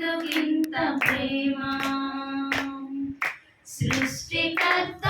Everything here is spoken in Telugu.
ఎందుకింత ప్రేమ. సృష్టికర్త